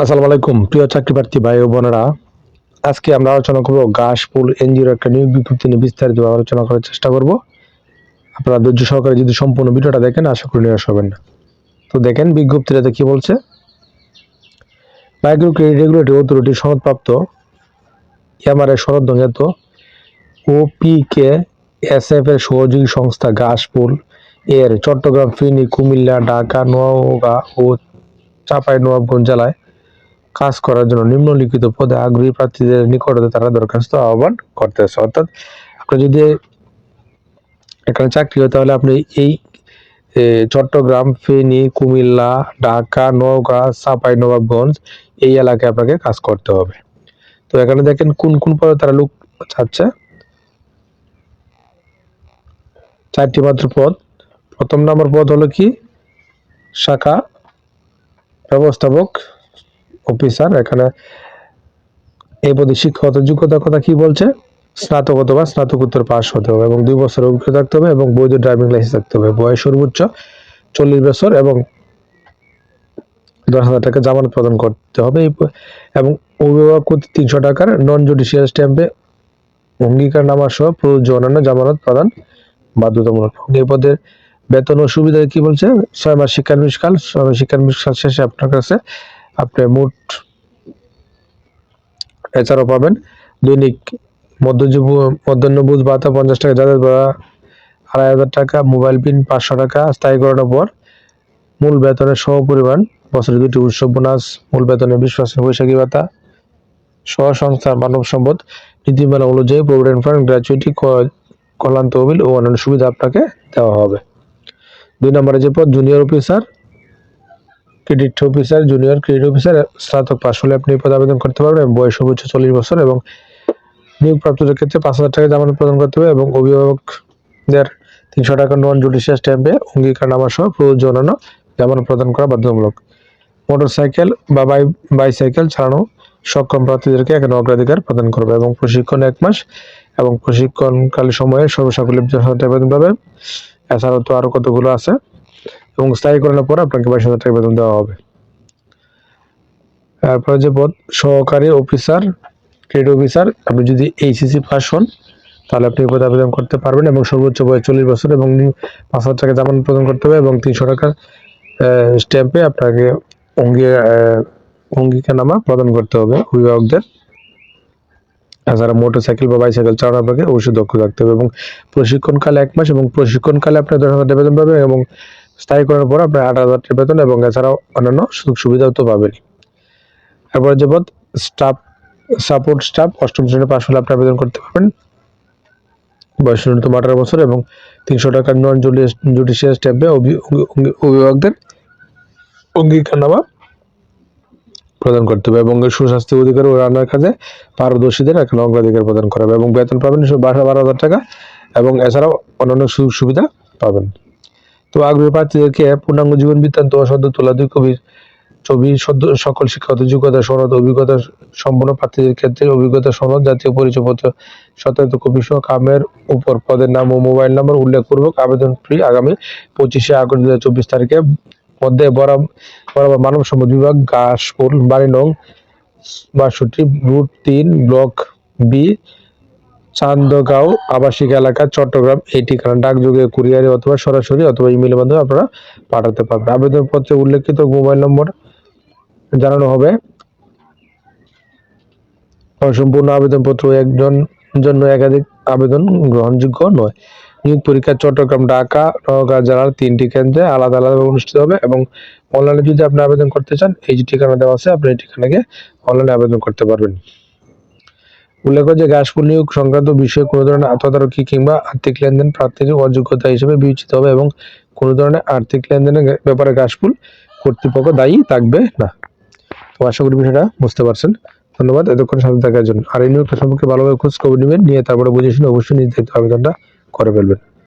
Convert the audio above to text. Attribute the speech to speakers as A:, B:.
A: আসসালামু আলাইকুম। প্রিয় চাকরি প্রার্থী ভাই ও বোনেরা, আজকে আমরা আলোচনা করব ঘাসফুল এনজিওর একটা নিয়োগ বিজ্ঞপ্তি নিয়ে বিস্তারিত আলোচনা করার চেষ্টা করব। আপনারা ধৈর্য সহকারে যদি সম্পূর্ণ ভিডিওটা দেখেন, আশা করি নিরাশ হবেন না। তো দেখেন বিজ্ঞপ্তিটাতে কি বলছে মাইক্রো ক্রেডিট রেগুলেটরি অথরিটি সনদপ্রাপ্ত এমআরএ সনদ জ্ঞাত ওপিকে এস এফ এর সহযোগী সংস্থা ঘাসফুল এর চট্টগ্রাম, ফিনি, কুমিল্লা, ঢাকা নোয়াগাঁ ও চাঁপাই নবাবগঞ্জ জেলায় কাজ করার জন্য নিম্নলিখিত পদে আগ্রহী প্রার্থীদের নিকটতে তারা দরখাস্ত আহ্বান করতেছে। অর্থাৎ আপনি যদি এখানে চাকরি হয়, তাহলে আপনি এই চট্টগ্রাম, ফেনী, কুমিল্লা, ঢাকা, নওগাঁ, চাঁপাই, নবাবগঞ্জ এই এলাকায় আপনাকে কাজ করতে হবে। তো এখানে দেখেন কোন কোন পদে তারা লোক চাচ্ছে? চারটি মাত্র পদ। প্রথম নম্বর পদ হলো কি? শাখা ব্যবস্থাপক অফিসার, এখানে এই পদে শিক্ষাগত যোগ্যতার কথা কি বলছে? স্নাতক অথবা স্নাতকোত্তর পাস হতে হবে এবং দুই বছর অভিজ্ঞতা থাকতে হবে এবং বৈধ ড্রাইভিং লাইসেন্স থাকতে হবে। বয়স সর্বোচ্চ চল্লিশ বছর এবং দশ হাজার টাকা জামানত প্রদান করতে হবে। এবং অভিভাবক কর্তৃক তিনশো টাকার নন জুডিশিয়াল স্ট্যাম্পে অঙ্গীকার নামা সহ প্রযোজ্য অন্যান্য জামানত প্রদান বাধ্যতামূলক। এই পদের বেতন ও সুবিধা কি বলছে? ছয় মাস শিক্ষানবিষ্কাল ছয় মাস শিক্ষানবিষ্কাল শেষে আপনার কাছে আপনি মোট এছাড়াও পাবেন দৈনিক মধ্যাহ্নভোজ ভাতা পঞ্চাশ টাকা যাদের বা আড়াই হাজার টাকা, মোবাইল পিন পাঁচশো টাকা, স্থায়ী করানোর পর মূল বেতনের সহ পরিমাণ বছরে দুটি উৎসব বোনাস, মূল বেতনের বিশ পার্সেন্ট বৈশাখী ভাতা, সহ সংস্থার মানব সম্পদ নীতিমালা অনুযায়ী প্রভিডেন্ট ফান্ড, গ্র্যাচুইটি কল্যাণ তহবিল ও অন্যান্য সুবিধা আপনাকে দেওয়া হবে। দুই নম্বরে যে পদ, junior officer credit officer junior credit officer স্নাতক পাশ হলে আপনি পদে আবেদন করতে পারবেন বয়স সর্বোচ্চ চল্লিশ বছর এবং নিয়োগপ্রাপ্তদের ক্ষেত্রে পাঁচ হাজার টাকা জামানত প্রদান করতে হবে এবং অভিভাবকদের তিনশো টাকা নন জুডিশিয়াল স্ট্যাম্পে অঙ্গীকার নামা সহ প্রযোজ্য জামানত প্রদান করা বাধ্যতামূলক। মোটরসাইকেল বা বাই, বাইসাইকেল চালানো সক্ষম প্রার্থীদেরকে এখানে অগ্রাধিকার প্রদান করবে এবং প্রশিক্ষণ এক মাস এবং প্রশিক্ষণকালীন সময়ে সর্বসাকুল্যে পাবে এছাড়াও তো আরও কতগুলো আছে? এবং স্থায়ী স্থায়ীকরণের পর আপনাকে বাইশ হাজার টাকা বেতন দেওয়া হবে। তারপরে যে পদ, সহকারী অফিসার ট্রেড অফিসার, আপনি যদি এইচএসসি পাস হন, তাহলে আপনি পদে আবেদন করতে পারবেন এবং সর্বোচ্চ বয়স চল্লিশ বছর এবং পাঁচ হাজার টাকা জামান প্রদান করতে হবে এবং তিনশো টাকার স্ট্যাম্পে আপনাকে অঙ্গী অঙ্গীকারনামা প্রদান করতে হবে অভিভাবকদের। এছাড়া মোটর সাইকেল বা বাইসাইকেল চালানো আপনাকে অবশ্যই দক্ষ থাকতে হবে এবং প্রশিক্ষণকালে এক মাস এবং প্রশিক্ষণকালে আপনি দশ হাজার বেতন পাবেন এবং স্থায়ী করার পর আপনার আট হাজার টাকা বেতন এবং এছাড়াও অন্যান্য সুযোগ সুবিধাও তো পাবেনই এরপরে যে স্টাফ, সাপোর্ট স্টাফ অষ্টম শ্রেণি পাশ হলে আপনি আবেদন করতে পারবেন। বয়স ন্যূনতম আঠারো বছর এবং তিনশো টাকার নন জুডিশিয়াল স্ট্যাম্পে অভিভাবকদের অঙ্গীকারনামা প্রদান করতে হবে এবং সুস্বাস্থ্য অধিকার ও রান্নার কাজে পারদর্শীদের এখানে অগ্রাধিকার প্রদান করা হবে এবং বেতন পাবেন বারো হাজার টাকা এবং এছাড়াও অন্যান্য সুযোগ সুবিধা পাবেন। তো আগ্রহী প্রার্থীদেরকে পূর্ণাঙ্গ জীবন বৃত্তান্ত সদ্য তোলা দুই কবির ছবি সদ্য সকল শিক্ষাগত যোগ্যতা, সনদ, অভিজ্ঞতা সম্পন্ন প্রার্থীদের ক্ষেত্রে অভিজ্ঞতা, সনদ, জাতীয় পরিচয়পত্র সত্যায়িত কপি সহ কামের উপর পদের নাম ও মোবাইল নম্বর উল্লেখপূর্বক আবেদন ফি আগামী পঁচিশে আগস্ট দু চব্বিশ তারিখে মধ্যে বরাবর মানব সম্পদ বিভাগ ঘাসফুল বাড়ি নং বাষট্টি, রুট তিন, ব্লক বি চান্দগাঁও আবাসিক এলাকা, চট্টগ্রাম, এই ঠিকানা ডাকযোগে কুরিয়ারে অথবা সরাসরি অথবা ইমেলের মাধ্যমে আপনারা পাঠাতে পারবেন। আবেদনপত্রে উল্লেখিত মোবাইল নম্বর জানানো হবে। অসম্পূর্ণ আবেদনপত্র একজন জন্য একাধিক আবেদন গ্রহণযোগ্য নয়। নিয়োগ পরীক্ষা চট্টগ্রাম, ঢাকা, নওগাঁ জেলার তিনটি কেন্দ্রে আলাদা আলাদাভাবে অনুষ্ঠিত হবে এবং অনলাইনে যদি আপনি আবেদন করতে চান, এই যে ঠিকানা দেওয়া আছে, আপনি এই ঠিকানাকে অনলাইনে আবেদন করতে পারবেন। উল্লেখ্য যে ঘাসফুল নিয়োগ সংক্রান্ত বিষয়ে কোনো ধরনের তদারকি কিংবা আর্থিক লেনদেন প্রার্থীর অযোগ্যতা হিসেবে বিবেচিত হবে এবং কোনো ধরনের আর্থিক লেনদেনের ব্যাপারে ঘাসফুল কর্তৃপক্ষ দায়ী থাকবে না। তো আশা করি বিষয়টা বুঝতে পারছেন। ধন্যবাদ এতক্ষণ সাথে থাকার জন্য। আর এই নিয়োগটা সম্পর্কে ভালোভাবে খোঁজ খবর নেবেন, নিয়ে তারপরে বুঝে শুনে অবশ্যই নির্ধারিত আবেদনটা করে ফেলবেন।